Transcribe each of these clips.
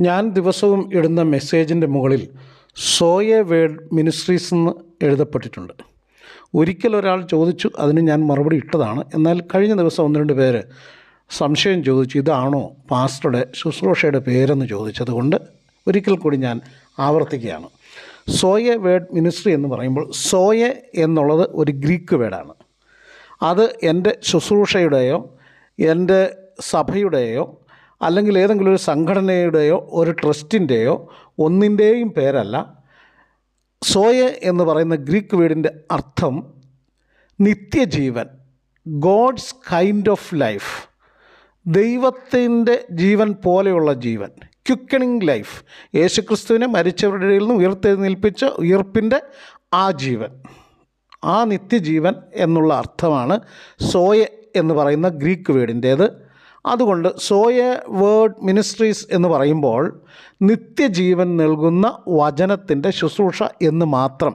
ഞാൻ ദിവസവും ഇടുന്ന മെസ്സേജിന്റെ മുകളിൽ സോയെ വേഡ് മിനിസ്ട്രീസ് എന്ന് എഴുതപ്പെട്ടിട്ടുണ്ട്. ഒരിക്കൽ ഒരാൾ ചോദിച്ചു അതിന് ഞാൻ മറുപടി ഇട്ടതാണ്. എന്നാൽ കഴിഞ്ഞ ദിവസം ഒന്ന് രണ്ട് പേര് സംശയം ചോദിച്ചു ഇതാണോ പാസ്റ്ററുടെ ശുശ്രൂഷയുടെ പേരെന്ന് ചോദിച്ചതുകൊണ്ട് ഒരിക്കൽ കൂടി ഞാൻ ആവർത്തിക്കുകയാണ്. സോയെ വേഡ് മിനിസ്ട്രി എന്ന് പറയുമ്പോൾ സോയെ എന്നുള്ളത് ഒരു ഗ്രീക്ക് വേഡാണ് അത് എന്റെ ശുശ്രൂഷയുടെയോ എന്റെ സഭയുടെയോ അല്ലെങ്കിൽ ഏതെങ്കിലും ഒരു സംഘടനയുടെയോ ഒരു ട്രസ്റ്റിന്റെയോ ഒന്നിന്റെയും പേരല്ല. സോയ എന്ന് പറയുന്ന ഗ്രീക്ക് വീടിന്റെ അർത്ഥം നിത്യജീവൻ ഗോഡ്സ് കൈൻഡ് ഓഫ് ലൈഫ് ദൈവത്തിന്റെ ജീവൻ പോലെയുള്ള ജീവൻ ക്യുക്കണിങ് ലൈഫ് യേശുക്രിസ്തുവിനെ മരിച്ചവരുടെ ഇടയിൽ നിന്ന് ഉയർത്തെഴുന്നേൽപ്പിച്ച ഉയർപ്പിന്റെ ആ ജീവൻ ആ നിത്യജീവൻ എന്നുള്ള അർത്ഥമാണ് സോയ എന്ന് പറയുന്ന ഗ്രീക്ക് വേർഡിന്റേത് അതുകൊണ്ട് സോയ വേർഡ് മിനിസ്ട്രീസ് എന്ന് പറയുമ്പോൾ നിത്യജീവൻ നൽകുന്ന വചനത്തിന്റെ ശുശ്രൂഷ എന്ന് മാത്രം.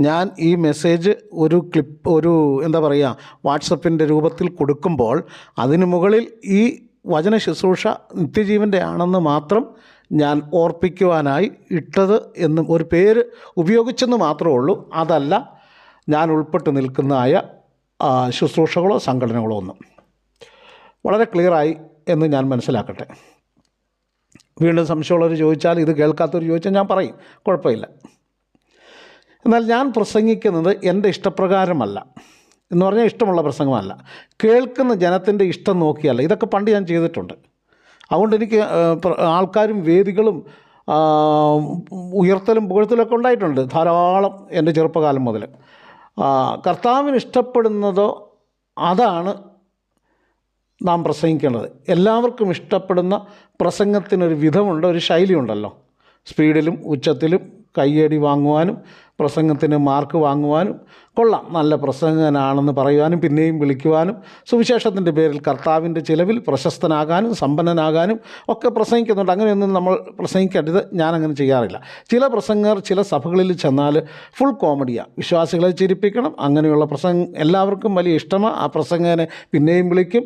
ഞാൻ ഈ മെസ്സേജ് ഒരു ക്ലിപ്പ് ഒരു എന്താ പറയുക വാട്സപ്പിന്റെ രൂപത്തിൽ കൊടുക്കുമ്പോൾ അതിനു മുകളിൽ ഈ വചന ശുശ്രൂഷ നിത്യജീവന്റെ ആണെന്ന് മാത്രം ഞാൻ ഓർപ്പിക്കുവാനായി ഇട്ടത് എന്നും ഒരു പേര് ഉപയോഗിച്ചെന്ന് മാത്രമേ ഉള്ളൂ. അതല്ല ഞാൻ ഉൾപ്പെട്ട് നിൽക്കുന്നതായ ശുശ്രൂഷകളോ സംഘടനകളോ ഒന്നും. വളരെ ക്ലിയറായി എന്ന് ഞാൻ മനസ്സിലാക്കട്ടെ. വീണ്ടും സംശയമുള്ളവർ ചോദിച്ചാൽ ഇത് കേൾക്കാത്തവർ ചോദിച്ചാൽ ഞാൻ പറയും. കുഴപ്പമില്ല. എന്നാൽ ഞാൻ പ്രസംഗിക്കുന്നത് എന്റെ ഇഷ്ടപ്രകാരമല്ല. എന്ന് പറഞ്ഞാൽ ഇഷ്ടമുള്ള പ്രസംഗമല്ല. കേൾക്കുന്ന ജനത്തിന്റെ ഇഷ്ടം നോക്കിയല്ല. ഇതൊക്കെ പണ്ട് ഞാൻ ചെയ്തിട്ടുണ്ട്. അതുകൊണ്ട് എനിക്ക് ആൾക്കാരും വേദികളും ഉയർത്തലും പുകഴ്ത്തലൊക്കെ ഉണ്ടായിട്ടുണ്ട് ധാരാളം എന്റെ ചെറുപ്പകാലം മുതൽ. കർത്താവിന് ഇഷ്ടപ്പെടുന്നതോ അതാണ് നാം പ്രസംഗിക്കേണ്ടത്. എല്ലാവർക്കും ഇഷ്ടപ്പെടുന്ന പ്രസംഗത്തിനൊരു വിധമുണ്ട് ഒരു ശൈലിയുണ്ടല്ലോ. സ്പീഡിലും ഉച്ചത്തിലും കയ്യടി വാങ്ങുവാനും പ്രസംഗത്തിന് മാർക്ക് വാങ്ങുവാനും കൊള്ളാം നല്ല പ്രസംഗനാണെന്ന് പറയുവാനും പിന്നെയും വിളിക്കുവാനും സുവിശേഷത്തിന്റെ പേരിൽ കർത്താവിന്റെ ചിലവിൽ പ്രശസ്തനാകാനും സമ്പന്നനാകാനും ഒക്കെ പ്രസംഗിക്കുന്നുണ്ട്. അങ്ങനെയൊന്നും നമ്മൾ പ്രസംഗിക്കേണ്ടത് ഞാനങ്ങനെ ചെയ്യാറില്ല. ചില പ്രസംഗർ ചില സഭകളിൽ ചെന്നാൽ ഫുൾ കോമഡിയാണ് വിശ്വാസികളെ ചിരിപ്പിക്കണം അങ്ങനെയുള്ള പ്രസംഗം എല്ലാവർക്കും വലിയ ഇഷ്ടമാണ്. ആ പ്രസംഗനെ പിന്നെയും വിളിക്കും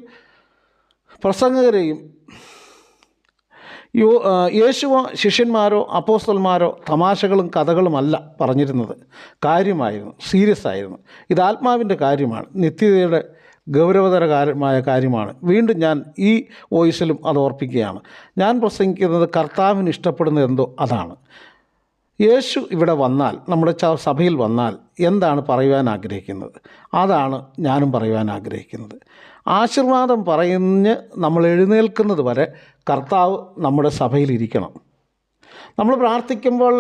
പ്രസംഗകരെയും യോ യേശുവോ ശിഷ്യന്മാരോ അപ്പോസ്തലന്മാരോ തമാശകളും കഥകളുമല്ല പറഞ്ഞിരുന്നത്. കാര്യമായിരുന്നു സീരിയസ് ആയിരുന്നു. ഇത് ആത്മാവിന്റെ കാര്യമാണ് നിത്യതയുടെ ഗൗരവതരകാരമായ കാര്യമാണ്. വീണ്ടും ഞാൻ ഈ വോയിസിലും അത് ഓർപ്പിക്കുകയാണ്. ഞാൻ പ്രസംഗിക്കുന്നത് കർത്താവിന് ഇഷ്ടപ്പെടുന്ന എന്തോ അതാണ്. യേശു ഇവിടെ വന്നാൽ നമ്മുടെ സഭയിൽ വന്നാൽ എന്താണ് പറയുവാൻ ആഗ്രഹിക്കുന്നത്? അതാണ് ഞാനും പറയുവാൻ ആഗ്രഹിക്കുന്നത്. ആശീർവാദം പറഞ്ഞ് നമ്മൾ എഴുന്നേൽക്കുന്നത് വരെ കർത്താവ് നമ്മുടെ സഭയിലിരിക്കണം നമ്മൾ പ്രാർത്ഥിക്കുമ്പോൾ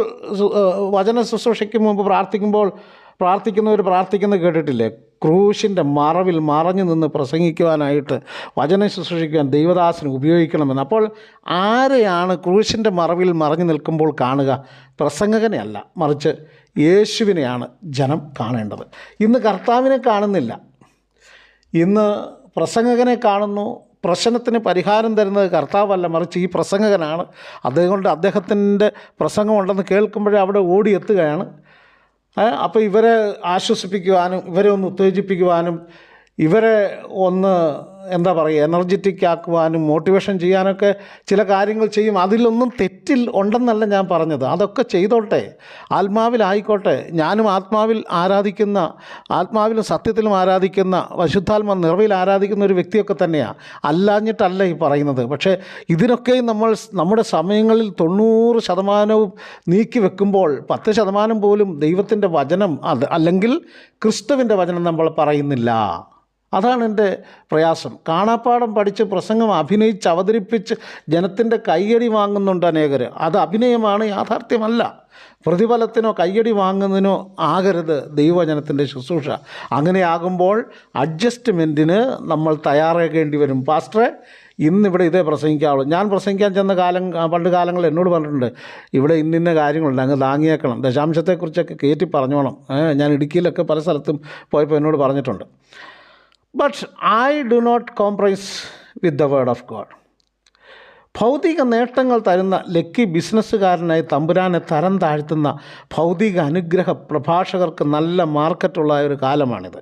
വചന ശുശ്രൂഷയ്ക്ക് മുമ്പ് പ്രാർത്ഥിക്കുമ്പോൾ പ്രാർത്ഥിക്കുന്നവർ പ്രാർത്ഥിക്കുന്നത് കേട്ടിട്ടില്ലേ? ക്രൂശിന്റെ മറവിൽ മറഞ്ഞു നിന്ന് പ്രസംഗിക്കുവാനായിട്ട് വചന ശുശ്രൂഷിക്കുവാൻ ദൈവദാസന് ഉപയോഗിക്കണമെന്ന്. അപ്പോൾ ആരെയാണ് ക്രൂശിന്റെ മറവിൽ മറഞ്ഞു നിൽക്കുമ്പോൾ കാണുക? പ്രസംഗകനെ അല്ല മറിച്ച് യേശുവിനെയാണ് ജനം കാണേണ്ടത്. ഇന്ന് കർത്താവിനെ കാണുന്നില്ല. ഇന്ന് പ്രസംഗകനെ കാണുന്നു പ്രശ്നത്തിന് പരിഹാരം തരുന്നത് കർത്താവല്ല മറിച്ച് ഈ പ്രസംഗകനാണ്. അതുകൊണ്ട് അദ്ദേഹത്തിന്റെ പ്രസംഗമുണ്ടെന്ന് കേൾക്കുമ്പോഴേ അവിടെ ഓടിയെത്തുകയാണ്. അപ്പോൾ ഇവരെ ആശ്വസിപ്പിക്കുവാനും ഇവരെ ഒന്ന് ഉത്തേജിപ്പിക്കുവാനും ഇവരെ ഒന്ന് എന്താ പറയുക എനർജറ്റിക് ആക്കുവാനും മോട്ടിവേഷൻ ചെയ്യാനൊക്കെ ചില കാര്യങ്ങൾ ചെയ്യും. അതിലൊന്നും തെറ്റിൽ ഉണ്ടെന്നല്ല ഞാൻ പറഞ്ഞത്. അതൊക്കെ ചെയ്തോട്ടെ. ആത്മാവിലായിക്കോട്ടെ ഞാനും ആത്മാവിൽ ആരാധിക്കുന്ന ആത്മാവിലും സത്യത്തിലും ആരാധിക്കുന്ന വശുദ്ധാത്മ നിറവിൽ ആരാധിക്കുന്ന ഒരു വ്യക്തിയൊക്കെ തന്നെയാണ് അല്ലാഞ്ഞിട്ടല്ല ഈ പറയുന്നത്. പക്ഷേ ഇതിനൊക്കെ നമ്മൾ നമ്മുടെ സമയങ്ങളിൽ തൊണ്ണൂറ് ശതമാനവും നീക്കി വെക്കുമ്പോൾ പത്ത് ശതമാനം പോലും ദൈവത്തിന്റെ വചനം അത് അല്ലെങ്കിൽ ക്രിസ്തുവിന്റെ വചനം നമ്മൾ പറയുന്നില്ല. അതാണ് എന്റെ പ്രയാസം. കാണാപ്പാടം പഠിച്ച് പ്രസംഗം അഭിനയിച്ച് അവതരിപ്പിച്ച് ജനത്തിന്റെ കയ്യടി വാങ്ങുന്നുണ്ട് അനേകർ. അത് അഭിനയമാണ് യാഥാർത്ഥ്യമല്ല. പ്രതിഫലത്തിനോ കയ്യടി വാങ്ങുന്നതിനോ ആകരുത് ദൈവജനത്തിന്റെ ശുശ്രൂഷ. അങ്ങനെയാകുമ്പോൾ അഡ്ജസ്റ്റ്മെന്റിന് നമ്മൾ തയ്യാറാകേണ്ടി വരും. പാസ്റ്ററെ ഇന്നിവിടെ ഇതേ പ്രസംഗിക്കാവുള്ളൂ. ഞാൻ പ്രസംഗിക്കാൻ ചെന്ന കാലം പണ്ട് കാലങ്ങൾ എന്നോട് പറഞ്ഞിട്ടുണ്ട്. ഇവിടെ ഇന്നിന്ന കാര്യങ്ങളുണ്ട് അങ്ങ് താങ്ങിയേക്കണം. ദശാംശത്തെക്കുറിച്ചൊക്കെ കയറ്റി പറഞ്ഞോണം. ഞാൻ ഇടുക്കിയിലൊക്കെ പല സ്ഥലത്തും പോയപ്പോൾ എന്നോട് പറഞ്ഞിട്ടുണ്ട്. But I do not compromise with the Word of God. ഭൗതിക നേട്ടങ്ങൾ തരുന്ന ലക്കി ബിസിനസ്സുകാരനായി തമ്പുരാനെ തരം താഴ്ത്തുന്ന ഭൗതിക അനുഗ്രഹ പ്രഭാഷകർക്ക് നല്ല മാർക്കറ്റുള്ള ഒരു കാലമാണിത്.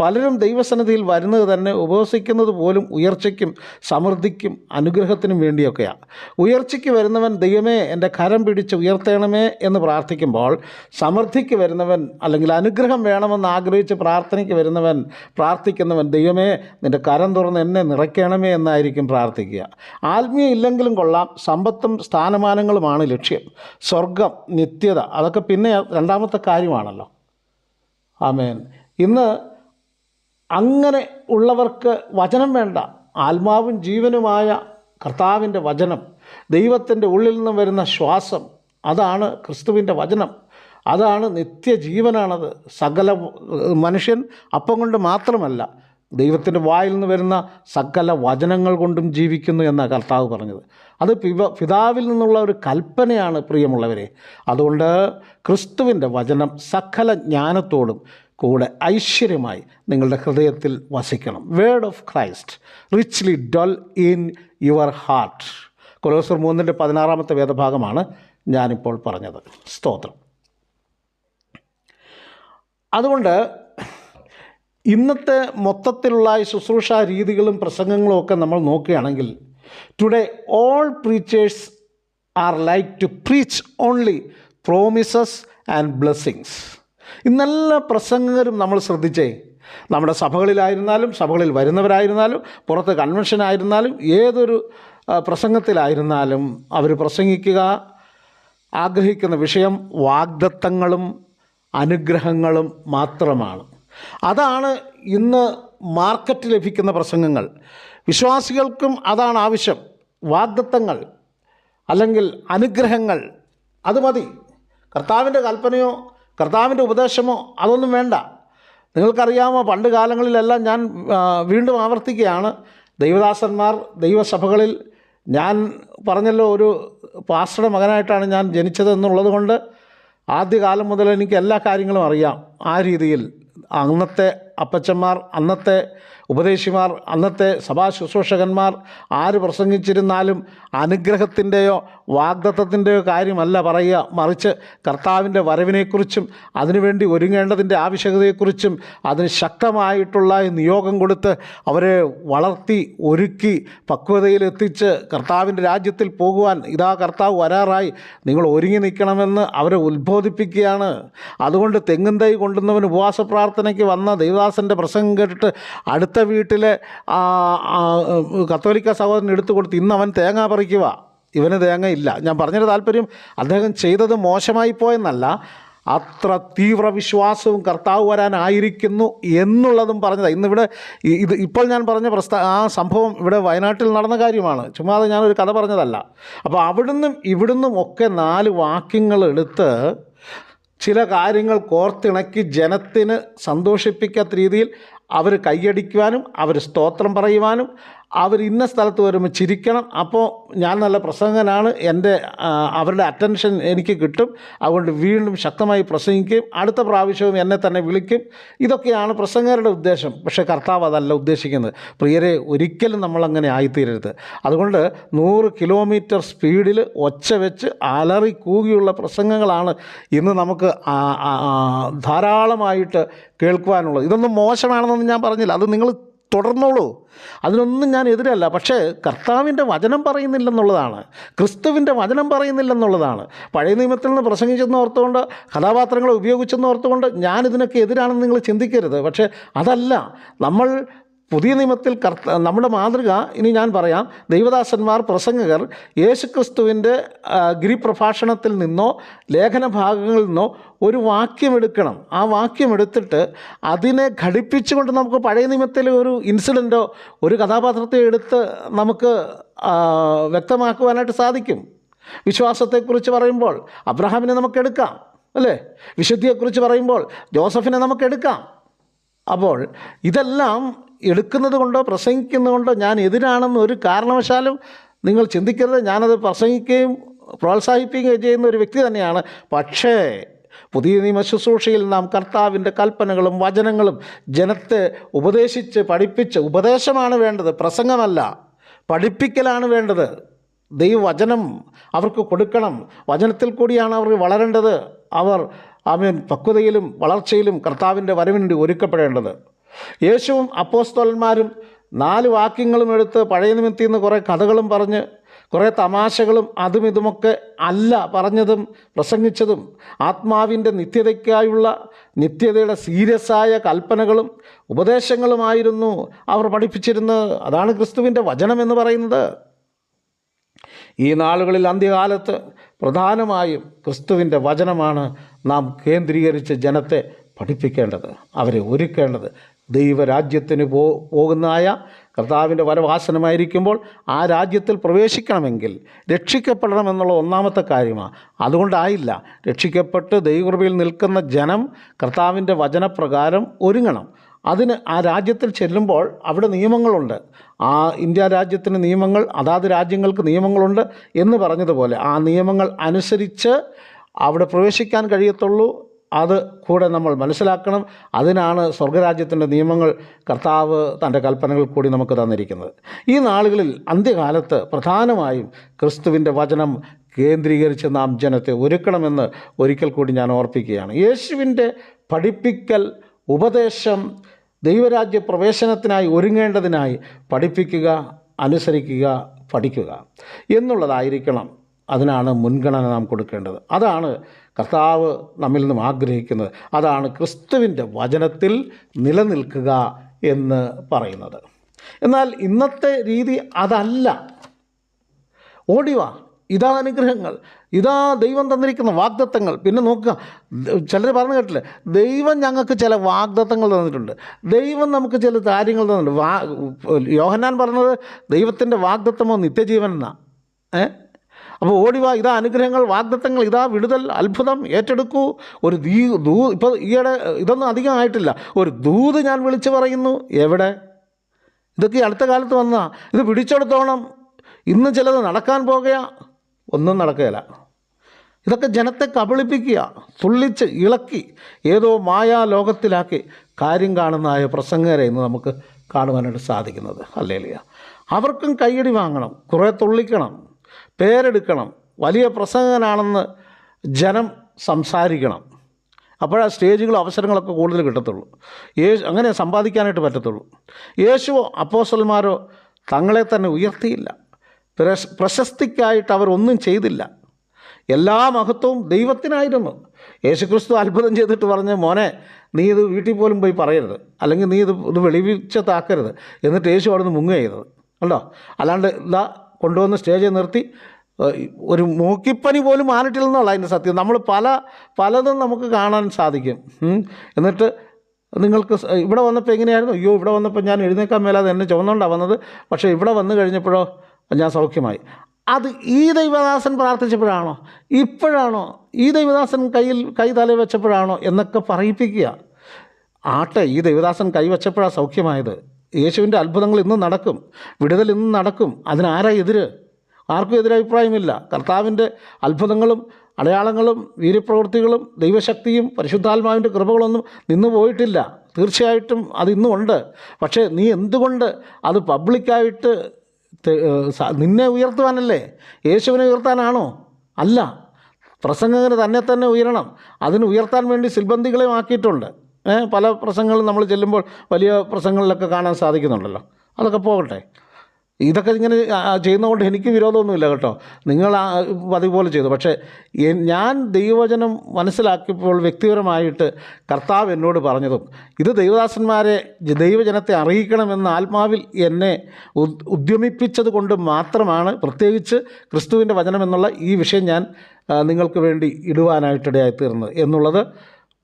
പലരും ദൈവസന്നിധിയിൽ വരുന്നത് തന്നെ ഉപവസിക്കുന്നത് പോലും ഉയർച്ചയ്ക്കും സമൃദ്ധിക്കും അനുഗ്രഹത്തിനും വേണ്ടിയൊക്കെയാണ്. ഉയർച്ചയ്ക്ക് വരുന്നവൻ ദൈവമേ എന്റെ കരം പിടിച്ച് ഉയർത്തേണമേ എന്ന് പ്രാർത്ഥിക്കുമ്പോൾ സമൃദ്ധിക്ക് വരുന്നവൻ അല്ലെങ്കിൽ അനുഗ്രഹം വേണമെന്ന് ആഗ്രഹിച്ച് പ്രാർത്ഥനയ്ക്ക് വരുന്നവൻ പ്രാർത്ഥിക്കുന്നവൻ ദൈവമേ നിന്റെ കരം തുറന്ന് എന്നെ നിറയ്ക്കണമേ എന്നായിരിക്കും പ്രാർത്ഥിക്കുക. ആത്മീയ ഇല്ലെങ്കിലും കൊള്ളാം. സമ്പത്തും സ്ഥാനമാനങ്ങളുമാണ് ലക്ഷ്യം. സ്വർഗം നിത്യത. അതൊക്കെ പിന്നെ രണ്ടാമത്തെ കാര്യമാണല്ലോ. ആമേൻ. ഇന്ന് അങ്ങനെ ഉള്ളവർക്ക് വചനം വേണ്ട. ആത്മാവും ജീവനുമായ കർത്താവിന്റെ വചനം ദൈവത്തിന്റെ ഉള്ളിൽ നിന്നും വരുന്ന ശ്വാസം അതാണ് ക്രിസ്തുവിന്റെ വചനം. അതാണ് നിത്യജീവനാണത്. സകല മനുഷ്യൻ അപ്പം കൊണ്ട് മാത്രമല്ല ദൈവത്തിന്റെ വായിൽ നിന്ന് വരുന്ന സകല വചനങ്ങൾ കൊണ്ടും ജീവിക്കുന്നു എന്നാണ് കർത്താവ് പറഞ്ഞത്. അത് പിവ പിതാവിൽ നിന്നുള്ള ഒരു കൽപ്പനയാണ് പ്രിയമുള്ളവരെ. അതുകൊണ്ട് ക്രിസ്തുവിന്റെ വചനം സകല ജ്ഞാനത്തോടും കൂടെ ഐശ്വര്യമായി നിങ്ങളുടെ ഹൃദയത്തിൽ വസിക്കണം. Word of Christ richly dwell in your heart കൊലോസർ മൂന്നിന്റെ പതിനാറാമത്തെ വേദഭാഗമാണ് ഞാനിപ്പോൾ പറഞ്ഞത്. സ്തോത്രം. അതുകൊണ്ട് ഇന്നത്തെ മൊത്തത്തിലുള്ള ഈ ശുശ്രൂഷ രീതികളും പ്രസംഗങ്ങളും ഒക്കെ നമ്മൾ നോക്കുകയാണെങ്കിൽ today all preachers are like to preach only promises and blessings ഇന്നെല്ലാ പ്രസംഗകരും നമ്മൾ ശ്രദ്ധിച്ചേ നമ്മുടെ സഭകളിലായിരുന്നാലും സഭകളിൽ വരുന്നവരായിരുന്നാലും പുറത്ത് കൺവെൻഷൻ ആയിരുന്നാലും ഏതൊരു പ്രസംഗത്തിലായിരുന്നാലും അവർ പ്രസംഗിക്കുക ആഗ്രഹിക്കുന്ന വിഷയം വാഗ്ദത്തങ്ങളും അനുഗ്രഹങ്ങളും മാത്രമാണ്. അതാണ് ഇന്ന് മാർക്കറ്റ് ലഭിക്കുന്ന പ്രസംഗങ്ങൾ. വിശ്വാസികൾക്കും അതാണ് ആവശ്യം. വാഗ്ദത്തങ്ങൾ അല്ലെങ്കിൽ അനുഗ്രഹങ്ങൾ. അത് മതി. കർത്താവിന്റെ കൽപ്പനയോ കർത്താവിന്റെ ഉപദേശമോ അതൊന്നും വേണ്ട. നിങ്ങൾക്കറിയാമോ പണ്ട് കാലങ്ങളിലെല്ലാം ഞാൻ വീണ്ടും ആവർത്തിക്കുകയാണ്. ദൈവദാസന്മാർ ദൈവസഭകളിൽ ഞാൻ പറഞ്ഞല്ലോ ഒരു പാസ്റ്ററുടെ മകനായിട്ടാണ് ഞാൻ ജനിച്ചത് എന്നുള്ളത് കൊണ്ട് ആദ്യകാലം മുതൽ എനിക്ക് എല്ലാ കാര്യങ്ങളും അറിയാം. ആ രീതിയിൽ അന്നത്തെ അപ്പച്ചന്മാർ അന്നത്തെ ഉപദേശിമാർ അന്നത്തെ സഭാ ശുശ്രൂഷകന്മാർ ആര് പ്രസംഗിച്ചിരുന്നാലും അനുഗ്രഹത്തിന്റെയോ വാഗ്ദത്തത്തിന്റെയോ കാര്യമല്ല പറയുക. മറിച്ച് കർത്താവിന്റെ വരവിനെക്കുറിച്ചും അതിനുവേണ്ടി ഒരുങ്ങേണ്ടതിന്റെ ആവശ്യകതയെക്കുറിച്ചും അതിന് ശക്തമായിട്ടുള്ള നിയോഗം കൊടുത്ത് അവരെ വളർത്തി ഒരുക്കി പക്വതയിലെത്തിച്ച് കർത്താവിന്റെ രാജ്യത്തിൽ പോകുവാൻ ഇതാ കർത്താവ് വരാറായി. നിങ്ങൾ ഒരുങ്ങി നിൽക്കണമെന്ന് അവരെ ഉത്ബോധിപ്പിക്കുകയാണ്. അതുകൊണ്ട് തെങ്ങും തൈ കൊണ്ടുവന്നവൻ ഉപവാസ പ്രാർത്ഥനയ്ക്ക് വന്ന ദേവദാസന്റെ പ്രസംഗം കേട്ടിട്ട് അടുത്ത വീട്ടിലെ ആ, ആ, കത്തോലിക്ക സഹോദരൻ എടുത്തു കൊടുത്ത് ഇന്ന് അവൻ തേങ്ങ പറിക്കുക ഇവന് തേങ്ങ ഇല്ല. ഞാൻ പറഞ്ഞൊരു താല്പര്യം അദ്ദേഹം ചെയ്തത് മോശമായി പോയെന്നല്ല. അത്ര തീവ്ര വിശ്വാസവും കർത്താവ് വരാനായിരിക്കുന്നു എന്നുള്ളതും പറഞ്ഞത്. ഇന്നിവിടെ ഇത് ഇപ്പോൾ ഞാൻ പറഞ്ഞ പ്രസ്ത ആ സംഭവം ഇവിടെ വയനാട്ടിൽ നടന്ന കാര്യമാണ്. ചുമ്മാതെ ഞാനൊരു കഥ പറഞ്ഞതല്ല. അപ്പോൾ അവിടുന്നും ഇവിടുന്നും ഒക്കെ നാല് വാക്യങ്ങൾ എടുത്ത് ചില കാര്യങ്ങൾ കോർത്തിണക്കി ജനത്തിന് സന്തോഷിപ്പിക്കാത്ത രീതിയിൽ അവർ കൈയടിക്കുവാനും അവർ സ്തോത്രം പറയുവാനും അവർ ഇന്ന സ്ഥലത്ത് വരുമ്പോൾ ചിരിക്കണം. അപ്പോൾ ഞാൻ നല്ല പ്രസംഗനാണ്. എന്റെ അവരുടെ അറ്റൻഷൻ എനിക്ക് കിട്ടും. അതുകൊണ്ട് വീണ്ടും ശക്തമായി പ്രസംഗിക്കും. അടുത്ത പ്രാവശ്യവും എന്നെ തന്നെ വിളിക്കും. ഇതൊക്കെയാണ് പ്രസംഗരുടെ ഉദ്ദേശം. പക്ഷേ കർത്താവ് അതല്ല ഉദ്ദേശിക്കുന്നത്. പ്രിയരെ ഒരിക്കലും നമ്മളങ്ങനെ ആയിത്തീരരുത്. അതുകൊണ്ട് നൂറ് കിലോമീറ്റർ സ്പീഡിൽ ഒച്ച വെച്ച് അലറി കൂകിയുള്ള പ്രസംഗങ്ങളാണ് ഇന്ന് നമുക്ക് ധാരാളമായിട്ട് കേൾക്കുവാനുള്ളത്. ഇതൊന്നും മോശമാണെന്നൊന്നും ഞാൻ പറഞ്ഞില്ല. അത് നിങ്ങൾ തുടർന്നോളൂ. അതിനൊന്നും ഞാൻ എതിരല്ല. പക്ഷേ കർത്താവിന്റെ വചനം പറയുന്നില്ലെന്നുള്ളതാണ്. ക്രിസ്തുവിന്റെ വചനം പറയുന്നില്ലെന്നുള്ളതാണ്. പഴയ നിയമത്തിൽ നിന്ന് പ്രസംഗിച്ചെന്ന് ഓർത്തുകൊണ്ട് കഥാപാത്രങ്ങളെ ഉപയോഗിച്ചെന്ന് ഓർത്തുകൊണ്ട് ഞാനിതിനൊക്കെ എതിരാണെന്ന് നിങ്ങൾ ചിന്തിക്കരുത്. പക്ഷേ അതല്ല. നമ്മൾ പുതിയ നിയമത്തിൽ കർത്ത നമ്മുടെ മാതൃക ഇനി ഞാൻ പറയാം ദൈവദാസന്മാർ പ്രസംഗകർ യേശുക്രിസ്തുവിന്റെ ഗിരിപ്രഭാഷണത്തിൽ നിന്നോ ലേഖന ഭാഗങ്ങളിൽ നിന്നോ ഒരു വാക്യം എടുക്കണം ആ വാക്യം എടുത്തിട്ട് അതിനെ ഘടിപ്പിച്ചുകൊണ്ട് നമുക്ക് പഴയ നിയമത്തിലെ ഒരു ഇൻസിഡന്റോ ഒരു കഥാപാത്രത്തെ എടുത്ത് നമുക്ക് വ്യക്തമാക്കുവാനായിട്ട് സാധിക്കും. വിശ്വാസത്തെക്കുറിച്ച് പറയുമ്പോൾ അബ്രഹാമിനെ നമുക്ക് എടുക്കാം അല്ലേ? വിശുദ്ധിയെക്കുറിച്ച് പറയുമ്പോൾ ജോസഫിനെ നമുക്ക് എടുക്കാം. അപ്പോൾ ഇതെല്ലാം എടുക്കുന്നത് കൊണ്ടോ പ്രസംഗിക്കുന്നത് കൊണ്ടോ ഞാൻ എതിരാണെന്ന് ഒരു കാരണവശാലും നിങ്ങൾ ചിന്തിക്കരുത്. ഞാനത് പ്രസംഗിക്കുകയും പ്രോത്സാഹിപ്പിക്കുകയും ചെയ്യുന്ന ഒരു വ്യക്തി തന്നെയാണ്. പക്ഷേ പുതിയ നിയമ ശുശ്രൂഷയിൽ നാം കർത്താവിന്റെ കൽപ്പനകളും വചനങ്ങളും ജനത്തെ ഉപദേശിച്ച് പഠിപ്പിച്ച് ഉപദേശമാണ് വേണ്ടത്. പ്രസംഗമല്ല പഠിപ്പിക്കലാണ് വേണ്ടത്. ദൈവവചനം അവർക്ക് കൊടുക്കണം. വചനത്തിൽ കൂടിയാണ് അവർ വളരേണ്ടത്. അവർ അവൻ പക്വതയിലും വളർച്ചയിലും കർത്താവിന്റെ വരവിനുണ്ടി ഒരുക്കപ്പെടേണ്ടത്. യേശുവും അപ്പോസ്തോലന്മാരും നാല് വാക്യങ്ങളും എടുത്ത് പഴയ നിമിത്തിൽ നിന്ന് കുറേ കഥകളും പറഞ്ഞ് കുറേ തമാശകളും അതും ഇതുമൊക്കെ അല്ല പറഞ്ഞതും പ്രസംഗിച്ചതും ആത്മാവിന്റെ നിത്യതയ്ക്കായുള്ള നിത്യതയുടെ സീരിയസായ കൽപ്പനകളും ഉപദേശങ്ങളുമായിരുന്നു അവർ പഠിപ്പിച്ചിരുന്നത്. അതാണ് ക്രിസ്തുവിന്റെ വചനം എന്ന് പറയുന്നത്. ഈ നാളുകളിൽ അന്ത്യകാലത്ത് പ്രധാനമായും ക്രിസ്തുവിന്റെ വചനമാണ് നാം കേന്ദ്രീകരിച്ച് ജനത്തെ പഠിപ്പിക്കേണ്ടത് അവരെ ഒരുക്കേണ്ടത്. ദൈവരാജ്യത്തിന് പോ പോകുന്നതായ കർത്താവിന്റെ വരവാസനമായിരിക്കുമ്പോൾ ആ രാജ്യത്തിൽ പ്രവേശിക്കണമെങ്കിൽ രക്ഷിക്കപ്പെടണം എന്നുള്ള ഒന്നാമത്തെ കാര്യമാണ്. അതുകൊണ്ടായില്ല രക്ഷിക്കപ്പെട്ട് ദൈവകൃപയിൽ നിൽക്കുന്ന ജനം കർത്താവിന്റെ വചനപ്രകാരം ഒരുങ്ങണം. അതിന് ആ രാജ്യത്തിൽ ചെല്ലുമ്പോൾ അവിടെ നിയമങ്ങളുണ്ട്. ആ ഇന്ത്യ രാജ്യത്തിന് നിയമങ്ങൾ അതാത് രാജ്യങ്ങൾക്ക് നിയമങ്ങളുണ്ട് എന്ന് പറഞ്ഞതുപോലെ ആ നിയമങ്ങൾ അനുസരിച്ച് അവിടെ പ്രവേശിക്കാൻ കഴിയത്തുള്ളൂ. അത് കൂടെ നമ്മൾ മനസ്സിലാക്കണം. അതിനാണ് സ്വർഗരാജ്യത്തിന്റെ നിയമങ്ങൾ കർത്താവ് തന്റെ കൽപ്പനകൾ കൂടി നമുക്ക് തന്നിരിക്കുന്നത്. ഈ നാളുകളിൽ അന്ത്യകാലത്ത് പ്രധാനമായും ക്രിസ്തുവിന്റെ വചനം കേന്ദ്രീകരിച്ച് നാം ജനത്തെ ഒരുക്കണമെന്ന് ഒരിക്കൽ കൂടി ഞാൻ ഓർപ്പിക്കുകയാണ്. യേശുവിന്റെ പഠിപ്പിക്കൽ ഉപദേശം ദൈവരാജ്യ പ്രവേശനത്തിനായി ഒരുങ്ങേണ്ടതിനായി പഠിപ്പിക്കുക അനുസരിക്കുക പഠിക്കുക എന്നുള്ളതായിരിക്കണം അതിനാണ് മുൻഗണന നാം കൊടുക്കേണ്ടത്. അതാണ് കർത്താവ് നമ്മിൽ നിന്നും ആഗ്രഹിക്കുന്നത് അതാണ് ക്രിസ്തുവിന്റെ വചനത്തിൽ നിലനിൽക്കുക എന്ന് പറയുന്നത്. എന്നാൽ ഇന്നത്തെ രീതി അതല്ല. ഓടിവാ ഇതാ അനുഗ്രഹങ്ങൾ. ഇതാ ദൈവം തന്നിരിക്കുന്ന വാഗ്ദത്തങ്ങൾ. പിന്നെ നോക്കുക ചിലർ പറഞ്ഞു കേട്ടില്ലേ ദൈവം ഞങ്ങൾക്ക് ചില വാഗ്ദത്തങ്ങൾ തന്നിട്ടുണ്ട്. ദൈവം നമുക്ക് ചില കാര്യങ്ങൾ തന്നിട്ടുണ്ട്. വാ യോഹന്നാൻ പറഞ്ഞത് ദൈവത്തിന്റെ വാഗ്ദത്തമോ നിത്യജീവൻ എന്നാണ് ഏ? അപ്പോൾ ഓടിവാ ഇതാ അനുഗ്രഹങ്ങൾ വാഗ്ദത്തങ്ങൾ ഇതാ വിടുതൽ അത്ഭുതം ഏറ്റെടുക്കൂ. ഒരു ദീ ദൂ ഇപ്പോൾ ഈയിടെ ഇതൊന്നും അധികം ആയിട്ടില്ല. ഒരു ദൂത് ഞാൻ വിളിച്ചു പറയുന്നു എവിടെ? ഇതൊക്കെ അടുത്ത കാലത്ത് വന്നതാ. ഇത് പിടിച്ചെടുത്തോണം. ഇന്ന് ചിലത് നടക്കാൻ പോകുക ഒന്നും നടക്കുകയില്ല. ഇതൊക്കെ ജനത്തെ കബളിപ്പിക്കുക തുള്ളിച്ച് ഇളക്കി ഏതോ മായാ ലോകത്തിലാക്കി കാര്യം കാണുന്നതായ പ്രസംഗരെ ഇന്ന് നമുക്ക് കാണുവാനായിട്ട് സാധിക്കുന്നത്. അല്ലേലിയ അവർക്കും കൈയടി വാങ്ങണം കുറേ തുള്ളിക്കണം. പേരെടുക്കണം. വലിയ പ്രസംഗനാണെന്ന് ജനം സംസാരിക്കണം. അപ്പോഴാ സ്റ്റേജുകളും അവസരങ്ങളൊക്കെ കൂടുതൽ കിട്ടത്തുള്ളൂ. യേശു അങ്ങനെ സമ്പാദിക്കാനായിട്ട് പറ്റത്തുള്ളൂ. യേശുവോ അപ്പോസന്മാരോ തങ്ങളെ തന്നെ ഉയർത്തിയില്ല. പ്രശ- പ്രശസ്തിക്കായിട്ട് അവരൊന്നും ചെയ്തില്ല. എല്ലാ മഹത്വവും ദൈവത്തിനായിരുന്നു. യേശുക്രിസ്തു അത്ഭുതം ചെയ്തിട്ട് പറഞ്ഞ് മോനെ നീ ഇത് വീട്ടിൽ പോലും പോയി പറയരുത്. അല്ലെങ്കിൽ നീ ഇത് ഇത് വെളിവിച്ചതാക്കരുത്. എന്നിട്ട് യേശു അവിടെ നിന്ന് മുങ്ങുക ചെയ്തത്. കണ്ടോ? അല്ലാണ്ട് ഇതാ കൊണ്ടുവന്ന് സ്റ്റേജിൽ നിർത്തി. ഒരു മൂക്കിപ്പനി പോലും മാറിയിട്ടില്ലെന്നുള്ള അതിന്റെ സത്യം. നമ്മൾ പല പലതും നമുക്ക് കാണാൻ സാധിക്കും. എന്നിട്ട് നിങ്ങൾക്ക് ഇവിടെ വന്നപ്പോൾ എങ്ങനെയായിരുന്നു? അയ്യോ ഇവിടെ വന്നപ്പോൾ ഞാൻ എഴുന്നേക്കാൻ മേലാതെ എന്നെ ചുവന്നുകൊണ്ടാണ് വന്നത്. പക്ഷേ ഇവിടെ വന്നു കഴിഞ്ഞപ്പോഴോ ഞാൻ സൗഖ്യമായി. അത് ഈ ദൈവദാസൻ പ്രാർത്ഥിച്ചപ്പോഴാണോ? ഇപ്പോഴാണോ? ഈ ദൈവദാസൻ കയ്യിൽ കൈ തല വെച്ചപ്പോഴാണോ എന്നൊക്കെ പറയിപ്പിക്കുക. ആട്ടെ ഈ ദൈവദാസൻ കൈവച്ചപ്പോഴാണ് സൗഖ്യമായത്. യേശുവിന്റെ അത്ഭുതങ്ങൾ ഇന്ന് നടക്കും വിടുതൽ ഇന്ന് നടക്കും. അതിനാരാ എതിര്? ആർക്കും എതിരഭിപ്രായമില്ല. കർത്താവിന്റെ അത്ഭുതങ്ങളും അടയാളങ്ങളും വീര്യപ്രവൃത്തികളും ദൈവശക്തിയും പരിശുദ്ധാത്മാവിന്റെ കൃപകളൊന്നും നിന്നു പോയിട്ടില്ല. തീർച്ചയായിട്ടും അത് ഇന്നും ഉണ്ട് പക്ഷേ നീ എന്തുകൊണ്ട് അത് പബ്ലിക്കായിട്ട് നിന്നെ ഉയർത്തുവാനല്ലേ? യേശുവിനെ ഉയർത്താനാണോ? അല്ല. പ്രസംഗകന് തന്നെ തന്നെ ഉയരണം. അതിന് ഉയർത്താൻ വേണ്ടി സിൽബന്ധികളെയും ആക്കിയിട്ടുണ്ട്. പല പ്രസംഗങ്ങളും നമ്മൾ ചെല്ലുമ്പോൾ വലിയ പ്രസംഗങ്ങളിലൊക്കെ കാണാൻ സാധിക്കുന്നുണ്ടല്ലോ. അതൊക്കെ പോകട്ടെ. ഇതൊക്കെ ഇങ്ങനെ ചെയ്യുന്നതുകൊണ്ട് എനിക്ക് വിരോധമൊന്നുമില്ല കേട്ടോ. നിങ്ങൾ അതുപോലെ ചെയ്തു. പക്ഷേ ഞാൻ ദൈവവചനം മനസ്സിലാക്കിയപ്പോൾ വ്യക്തിപരമായിട്ട് കർത്താവ് എന്നോട് പറഞ്ഞതും ഇത് ദൈവദാസന്മാരെ ദൈവജനത്തെ അറിയിക്കണമെന്ന് ആത്മാവിൽ എന്നെ ഉദ്- ഉദ്യമിപ്പിച്ചത് കൊണ്ട് മാത്രമാണ് പ്രത്യേകിച്ച് ക്രിസ്തുവിന്റെ വചനം എന്നുള്ള ഈ വിഷയം ഞാൻ നിങ്ങൾക്ക് വേണ്ടി ഇടുവാനായിട്ടിടയായി തീർന്നത് എന്നുള്ളത്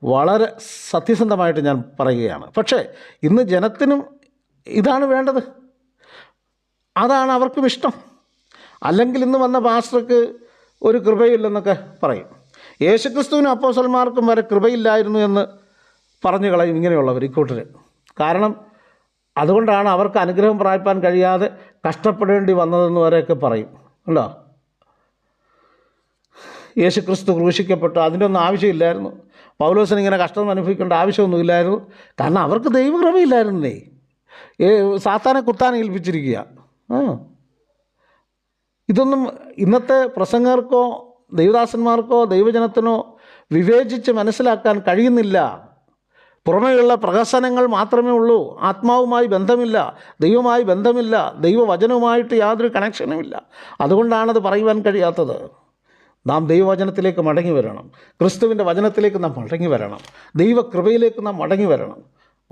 വളരെ സത്യസന്ധമായിട്ട് ഞാൻ പറയുകയാണ്. പക്ഷേ ഇന്ന് ജനത്തിനും ഇതാണ് വേണ്ടത്. അതാണ് അവർക്കും ഇഷ്ടം. അല്ലെങ്കിൽ ഇന്ന് വന്ന പാസ്റ്റർക്ക് ഒരു കൃപയില്ലെന്നൊക്കെ പറയും. യേശുക്രിസ്തുവിനും അപ്പോസന്മാർക്കും വരെ കൃപയില്ലായിരുന്നു എന്ന് പറഞ്ഞു കളയും ഇങ്ങനെയുള്ളവർ ഇക്കൂട്ടർ കാരണം അതുകൊണ്ടാണ് അവർക്ക് അനുഗ്രഹം പ്രാപിപ്പാൻ കഴിയാതെ കഷ്ടപ്പെടേണ്ടി വന്നതെന്ന് വരെയൊക്കെ പറയും. ഉണ്ടോ യേശുക്രിസ്തു ക്രൂശിക്കപ്പെട്ടു. അതിന്റെ ഒന്നും ആവശ്യമില്ലായിരുന്നു. പൗലോസിന് ഇങ്ങനെ കഷ്ടം അനുഭവിക്കേണ്ട ആവശ്യമൊന്നുമില്ലായിരുന്നു. കാരണം അവർക്ക് ദൈവക്രമയില്ലായിരുന്നേ ഏ സാത്താനെ കുത്താൻ ഏൽപ്പിച്ചിരിക്കുക. ഇതൊന്നും ഇന്നത്തെ പ്രസംഗർക്കോ ദൈവദാസന്മാർക്കോ ദൈവജനത്തിനോ വിവേചിച്ച് മനസ്സിലാക്കാൻ കഴിയുന്നില്ല. പുറമേയുള്ള പ്രഹസനങ്ങൾ മാത്രമേ ഉള്ളൂ. ആത്മാവുമായി ബന്ധമില്ല. ദൈവമായി ബന്ധമില്ല. ദൈവവചനവുമായിട്ട് യാതൊരു കണക്ഷനുമില്ല അതുകൊണ്ടാണത് പറയുവാൻ കഴിയാത്തത്. നാം ദൈവവചനത്തിലേക്ക് മടങ്ങി വരണം. ക്രിസ്തുവിന്റെ വചനത്തിലേക്ക് നാം മടങ്ങി വരണം. ദൈവകൃപയിലേക്ക് നാം മടങ്ങി വരണം.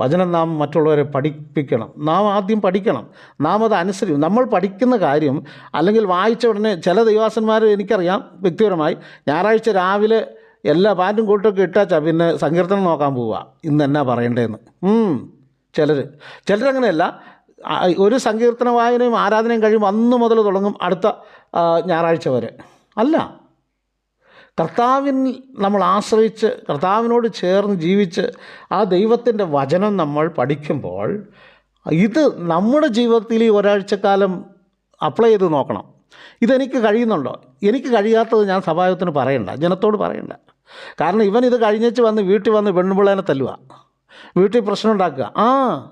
വചനം നാം മറ്റുള്ളവരെ പഠിപ്പിക്കണം. നാം ആദ്യം പഠിക്കണം. നാം അത് അനുസരിക്കും നമ്മൾ പഠിക്കുന്ന കാര്യം അല്ലെങ്കിൽ വായിച്ച ഉടനെ ചില ദൈവാസന്മാർ എനിക്കറിയാം വ്യക്തിപരമായി. ഞായറാഴ്ച രാവിലെ എല്ലാ പാന്റും കൂട്ടൊക്കെ ഇട്ടാച്ചാ പിന്നെ സങ്കീർത്തനം നോക്കാൻ പോവുക ഇന്ന് എന്നാ പറയണ്ടേന്ന്. ചിലർ ചിലരങ്ങനെയല്ല. ഒരു സങ്കീർത്തന വായനയും ആരാധനയും കഴിയുമ്പോൾ അന്ന് മുതൽ തുടങ്ങും അടുത്ത ഞായറാഴ്ച വരെ. അല്ല. കർത്താവിൽ നമ്മൾ ആശ്രയിച്ച് കർത്താവിനോട് ചേർന്ന് ജീവിച്ച് ആ ദൈവത്തിന്റെ വചനം നമ്മൾ പഠിക്കുമ്പോൾ ഇത് നമ്മുടെ ജീവിതത്തിൽ ഈ ഒരാഴ്ചക്കാലം അപ്ലൈ ചെയ്ത് നോക്കണം. ഇതെനിക്ക് കഴിയുന്നുണ്ടോ? എനിക്ക് കഴിയാത്തത് ഞാൻ സഭായത്തിന് പറയണ്ട ജനത്തോട് പറയണ്ട. കാരണം ഇവൻ ഇത് കഴിഞ്ഞേച്ച് വന്ന് വീട്ടിൽ വന്ന് പെണ്ണുപിള്ളേനെ തല്ലുക വീട്ടിൽ പ്രശ്നം ഉണ്ടാക്കുക. ആ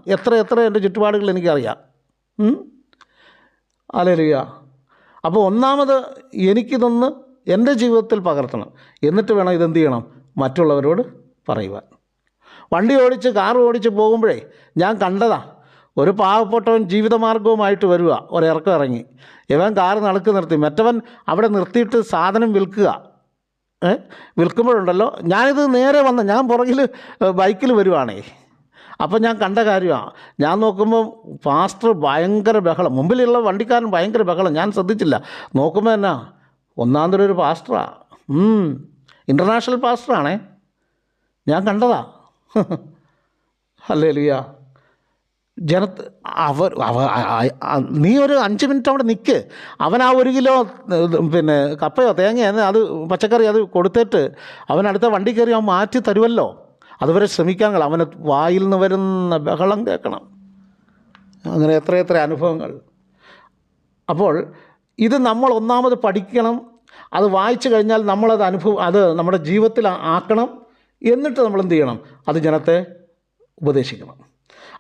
എത്ര എത്ര എന്റെ ചുറ്റുപാടുകൾ എനിക്കറിയാം. അല്ലേ അപ്പോൾ ഒന്നാമത് എനിക്കിതൊന്ന് എന്റെ ജീവിതത്തിൽ പകർത്തണം. എന്നിട്ട് വേണം ഇതെന്ത് ചെയ്യണം? മറ്റുള്ളവരോട് പറയുവാൻ. വണ്ടി ഓടിച്ച് കാർ ഓടിച്ച് പോകുമ്പോഴേ ഞാൻ കണ്ടതാ ഒരു പാവപ്പെട്ടവൻ ജീവിതമാർഗവുമായിട്ട് വരിക ഒരിറക്കം ഇറങ്ങി. ഇവൻ കാർ നടുക്ക് നിർത്തി. മറ്റവൻ അവിടെ നിർത്തിയിട്ട് സാധനം വിൽക്കുക. വിൽക്കുമ്പോഴുണ്ടല്ലോ ഞാനിത് നേരെ വന്ന ഞാൻ പുറകിൽ ബൈക്കിൽ വരുവാണേ. അപ്പം ഞാൻ കണ്ട കാര്യമാണ് ഞാൻ നോക്കുമ്പോൾ ഫാസ്റ്റർ ഭയങ്കര ബഹളം. മുമ്പിലുള്ള വണ്ടിക്കാരൻ ഭയങ്കര ബഹളം. ഞാൻ ശ്രദ്ധിച്ചില്ല. നോക്കുമ്പോൾ എന്നാ ഒന്നാം തരം ഒരു പാസ്റ്ററാ ഇന്റർനാഷണൽ പാസ്റ്ററാണേ. ഞാൻ കണ്ടതാ. അല്ലേ ലിയ ജനത്ത് അവർ അവ നീ ഒരു അഞ്ച് മിനിറ്റ് അവിടെ നിൽക്ക് അവൻ ആ ഒരു കിലോ പിന്നെ കപ്പയോ തേങ്ങയോ അത് പച്ചക്കറി അത് കൊടുത്തിട്ട് അവൻ അടുത്ത വണ്ടി കയറി അവൻ മാറ്റി തരുമല്ലോ അതുവരെ ശ്രമിക്കാൻ കള അവന് വായിൽ നിന്ന് വരുന്ന ബഹളം കേൾക്കണം. അങ്ങനെ എത്ര എത്ര അനുഭവങ്ങൾ. അപ്പോൾ ഇത് നമ്മൾ ഒന്നാമത് പഠിക്കണം അത് വായിച്ചു കഴിഞ്ഞാൽ നമ്മളത് അനുഭവം അത് നമ്മുടെ ജീവിതത്തിൽ ആക്കണം എന്നിട്ട് നമ്മൾ എന്ത് ചെയ്യണം? അത് ജനത്തെ ഉപദേശിക്കണം.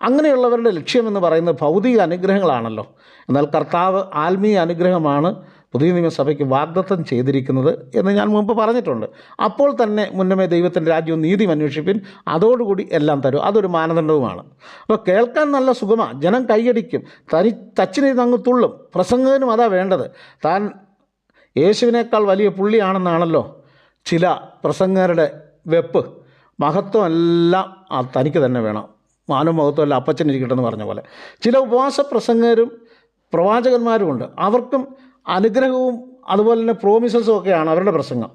അങ്ങനെയുള്ളവരുടെ ലക്ഷ്യമെന്ന് പറയുന്നത് ഭൗതിക അനുഗ്രഹങ്ങളാണല്ലോ. എന്നാൽ കർത്താവ് ആത്മീയ അനുഗ്രഹമാണ് പുതിയ നിയമസഭയ്ക്ക് വാഗ്ദത്തം ചെയ്തിരിക്കുന്നത് എന്ന് ഞാൻ മുമ്പ് പറഞ്ഞിട്ടുണ്ട്. അപ്പോൾ തന്നെ മുന്നമേ ദൈവത്തിന്റെ രാജ്യവും നീതി അന്വേഷിപ്പിൻ അതോടുകൂടി എല്ലാം തരും. അതൊരു മാനദണ്ഡവുമാണ്. അപ്പോൾ കേൾക്കാൻ നല്ല സുഖമാണ് ജനം കൈയടിക്കും. തനി തച്ചിനിരുന്ന് അങ്ങ് തുള്ളും. പ്രസംഗകനും അതാ വേണ്ടത്. താൻ യേശുവിനേക്കാൾ വലിയ പുള്ളിയാണെന്നാണല്ലോ ചില പ്രസംഗരുടെ വെപ്പ്. മഹത്വം എല്ലാം ആ തനിക്ക് തന്നെ വേണം. മാനവും മഹത്വമല്ല എല്ലാം അപ്പച്ചനിരിക്കട്ടെ എന്ന് പറഞ്ഞ പോലെ. ചില ഉപവാസ പ്രസംഗരും പ്രവാചകന്മാരുമുണ്ട്. അവർക്കും അനുഗ്രഹവും അതുപോലെ തന്നെ പ്രോമിസസും ഒക്കെയാണ് അവരുടെ പ്രസംഗം.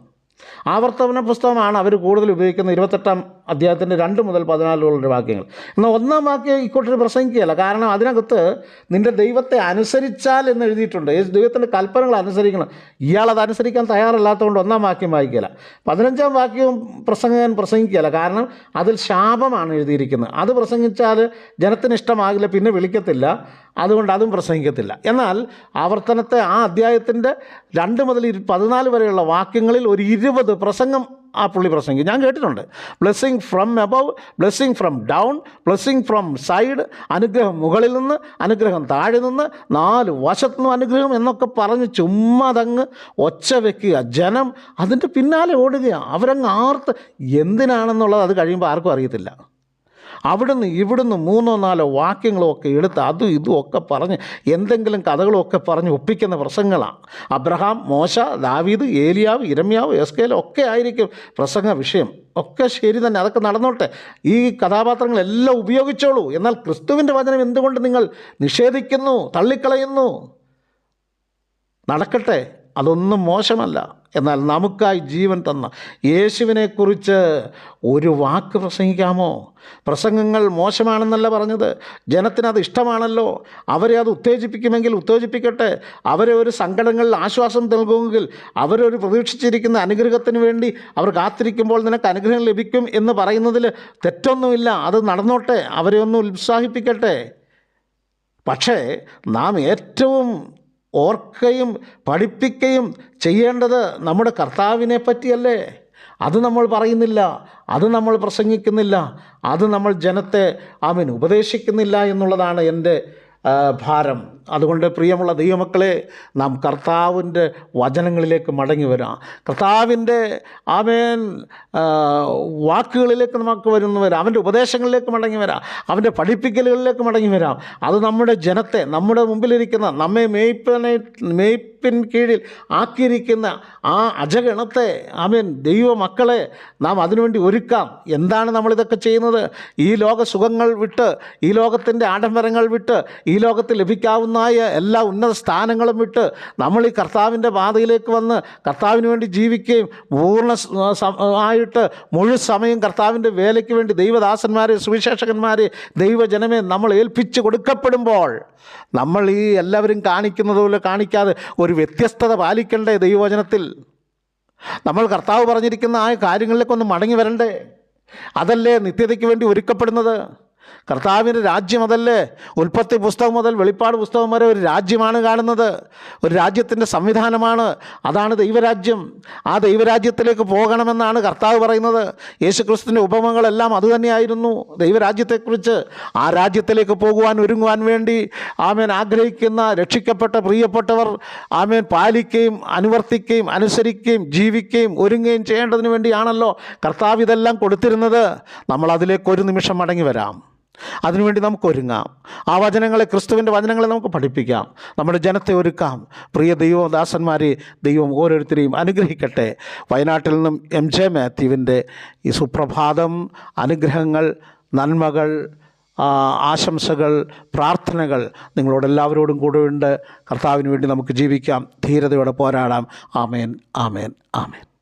ആവർത്തവന പുസ്തകമാണ് അവർ കൂടുതൽ ഉപയോഗിക്കുന്നത്. ഇരുപത്തെട്ടാം അധ്യായത്തിന്റെ രണ്ട് മുതൽ പതിനാലുള്ള വാക്യങ്ങൾ. എന്നാൽ ഒന്നാം വാക്യം ഇക്കോട്ടൊരു പ്രസംഗിക്കുകയല്ല. കാരണം അതിനകത്ത് നിന്റെ ദൈവത്തെ അനുസരിച്ചാൽ എന്ന് എഴുതിയിട്ടുണ്ട്. ഈ ദൈവത്തിന്റെ കൽപ്പനകൾ അനുസരിക്കണം. ഇയാളത് അനുസരിക്കാൻ തയ്യാറല്ലാത്തതുകൊണ്ട് ഒന്നാം വാക്യം വായിക്കില്ല പതിനഞ്ചാം വാക്യവും പ്രസംഗകൻ പ്രസംഗിക്കുകയല്ല. കാരണം അതിൽ ശാപമാണ് എഴുതിയിരിക്കുന്നത്. അത് പ്രസംഗിച്ചാൽ ജനത്തിന് ഇഷ്ടമാകില്ല പിന്നെ വിളിക്കത്തില്ല. അതുകൊണ്ട് അതും പ്രസംഗിക്കത്തില്ല. എന്നാൽ ആവർത്തനത്തെ ആ അധ്യായത്തിന്റെ രണ്ട് മുതൽ പതിനാല് വരെയുള്ള വാക്യങ്ങളിൽ ഒരു ഇരുപത് പ്രസംഗം ആ പുള്ളി പ്രസംഗിക്കും. ഞാൻ കേട്ടിട്ടുണ്ട്. Blessing from above blessing from down blessing from side അനുഗ്രഹം മുകളിൽ നിന്ന് അനുഗ്രഹം താഴെ നിന്ന് നാല് വശത്തു നിന്നും അനുഗ്രഹം എന്നൊക്കെ പറഞ്ഞ് ചുമ്മാ അതങ്ങ് ഒച്ച വെക്കുക. ജനം അതിന്റെ പിന്നാലെ ഓടുകയാണ് അവരങ്ങ് ആർത്ത് എന്തിനാണെന്നുള്ളത് അത് കഴിയുമ്പോൾ ആർക്കും അറിയത്തില്ല. അവിടുന്ന് ഇവിടുന്ന് മൂന്നോ നാലോ വാക്യങ്ങളൊക്കെ എടുത്ത് അതും ഇതും ഒക്കെ പറഞ്ഞ് എന്തെങ്കിലും കഥകളൊക്കെ പറഞ്ഞ് ഒപ്പിക്കുന്ന പ്രസംഗങ്ങളാണ്. അബ്രഹാം മോശ ദാവീദ് ഏലിയാവ് ഇരമ്യാവ് എസ്കേലും ഒക്കെ ആയിരിക്കും പ്രസംഗ വിഷയം. ഒക്കെ ശരി തന്നെ. അതൊക്കെ നടന്നോട്ടെ. ഈ കഥാപാത്രങ്ങളെല്ലാം ഉപയോഗിച്ചോളൂ. എന്നാൽ ക്രിസ്തുവിന്റെ വചനം എന്തുകൊണ്ട് നിങ്ങൾ നിഷേധിക്കുന്നു തള്ളിക്കളയുന്നു? നടക്കട്ടെ. അതൊന്നും മോശമല്ല. എന്നാൽ നമുക്കായി ജീവൻ തന്ന യേശുവിനെക്കുറിച്ച് ഒരു വാക്ക് പ്രസംഗിക്കാമോ? പ്രസംഗങ്ങൾ മോശമാണെന്നല്ല പറഞ്ഞത്. ജനത്തിനത് ഇഷ്ടമാണല്ലോ. അവരെ അത് ഉത്തേജിപ്പിക്കുമെങ്കിൽ ഉത്തേജിപ്പിക്കട്ടെ. അവരെ ഒരു സങ്കടങ്ങളിൽ ആശ്വാസം നൽകുമെങ്കിൽ അവരൊരു പ്രതീക്ഷിച്ചിരിക്കുന്ന അനുഗ്രഹത്തിന് വേണ്ടി അവർ കാത്തിരിക്കുമ്പോൾ നിനക്ക് അനുഗ്രഹം ലഭിക്കും എന്ന് പറയുന്നതിൽ തെറ്റൊന്നുമില്ല. അത് നടന്നോട്ടെ. അവരെ ഒന്ന് ഉത്സാഹിപ്പിക്കട്ടെ. പക്ഷേ നാം ഏറ്റവും ഓർക്കുകയും പഠിപ്പിക്കുകയും ചെയ്യേണ്ടത് നമ്മുടെ കർത്താവിനെ പറ്റിയല്ലേ? അത് നമ്മൾ പറയുന്നില്ല അത് നമ്മൾ പ്രസംഗിക്കുന്നില്ല അത് നമ്മൾ ജനത്തെ അവൻ ഉപദേശിക്കുന്നില്ല എന്നുള്ളതാണ് എന്റെ ഭാരം. അതുകൊണ്ട് പ്രിയമുള്ള ദൈവമക്കളെ നാം കർത്താവിന്റെ വചനങ്ങളിലേക്ക് മടങ്ങി വരാം. കർത്താവിന്റെ ആമേൻ വാക്കുകളിലേക്ക് നമുക്ക് വരുന്ന വരാം അവന്റെ ഉപദേശങ്ങളിലേക്ക് മടങ്ങി വരാം. അവന്റെ പഠിപ്പിക്കലുകളിലേക്ക് മടങ്ങി വരാം. അത് നമ്മുടെ ജനത്തെ നമ്മുടെ മുമ്പിലിരിക്കുന്ന നമ്മെ മേയ്പ്പനെ മേയ്പ്പിൻ കീഴിൽ ആക്കിയിരിക്കുന്ന ആ അജഗണത്തെ ആമേൻ ദൈവമക്കളെ നാം അതിനുവേണ്ടി ഒരുക്കാം. എന്താണ് നമ്മളിതൊക്കെ ചെയ്യുന്നത്? ഈ ലോക സുഖങ്ങൾ വിട്ട് ഈ ലോകത്തിന്റെ ആഡംബരങ്ങൾ വിട്ട് ഈ ലോകത്തിൽ ലഭിക്കാവുന്നതായ എല്ലാ ഉന്നത സ്ഥാനങ്ങളും വിട്ട് നമ്മൾ ഈ കർത്താവിന്റെ പാതയിലേക്ക് വന്ന് കർത്താവിന് വേണ്ടി ജീവിക്കുകയും പൂർണ ആയിട്ട് മുഴുവൻ സമയം കർത്താവിന്റെ വേലയ്ക്ക് വേണ്ടി ദൈവദാസന്മാരെ സുവിശേഷകന്മാരെ ദൈവജനമേ നമ്മൾ ഏൽപ്പിച്ച് കൊടുക്കപ്പെടുമ്പോൾ നമ്മൾ ഈ എല്ലാവരും കാണിക്കുന്നത് പോലെ കാണിക്കാതെ ഒരു വ്യത്യസ്തത പാലിക്കണ്ടേ ദൈവവചനത്തിൽ? നമ്മൾ കർത്താവ് പറഞ്ഞിരിക്കുന്ന ആ കാര്യങ്ങളിലേക്കൊന്ന് മടങ്ങി വരണ്ടേ? അതല്ലേ നിത്യതയ്ക്ക് വേണ്ടി ഒരുക്കപ്പെടുന്നത്? കർത്താവിന്റെ രാജ്യം അതല്ലേ? ഉൽപ്പത്തി പുസ്തകം മുതൽ വെളിപ്പാട് പുസ്തകം വരെ ഒരു രാജ്യമാണ് കാണുന്നത്. ഒരു രാജ്യത്തിന്റെ സംവിധാനമാണ്. അതാണ് ദൈവരാജ്യം. ആ ദൈവരാജ്യത്തിലേക്ക് പോകണമെന്നാണ് കർത്താവ് പറയുന്നത്. യേശുക്രിസ്തുവിന്റെ ഉപമകളെല്ലാം അതുതന്നെയായിരുന്നു ദൈവരാജ്യത്തെക്കുറിച്ച്. ആ രാജ്യത്തിലേക്ക് പോകുവാൻ ഒരുങ്ങുവാൻ വേണ്ടി ആമേൻ ആഗ്രഹിക്കുന്ന രക്ഷിക്കപ്പെട്ട പ്രിയപ്പെട്ടവർ ആമേൻ പാലിക്കുകയും അനുവർത്തിക്കുകയും അനുസരിക്കുകയും ജീവിക്കുകയും ഒരുങ്ങുകയും ചെയ്യേണ്ടതിന് വേണ്ടിയാണല്ലോ കർത്താവ് ഇതെല്ലാം കൊടുത്തിരുന്നത്. നമ്മൾ അതിലേക്ക് ഒരു നിമിഷം മടങ്ങി വരാം. അതിനുവേണ്ടി നമുക്ക് ഒരുങ്ങാം ആ വചനങ്ങളെ ക്രിസ്തുവിന്റെ വചനങ്ങളെ നമുക്ക് പഠിപ്പിക്കാം. നമ്മുടെ ജനത്തെ ഒരുക്കാം. പ്രിയ ദൈവദാസന്മാരെ ദൈവം ഓരോരുത്തരെയും അനുഗ്രഹിക്കട്ടെ. വയനാട്ടിൽ നിന്നും എം ജെ മാത്യുവിന്റെ ഈ സുപ്രഭാതം അനുഗ്രഹങ്ങൾ നന്മകൾ ആശംസകൾ പ്രാർത്ഥനകൾ നിങ്ങളോടെല്ലാവരോടും കൂടെ ഉണ്ട് കർത്താവിന് വേണ്ടി നമുക്ക് ജീവിക്കാം. ധീരതയോടെ പോരാടാം. ആമേൻ ആമേൻ ആമേൻ.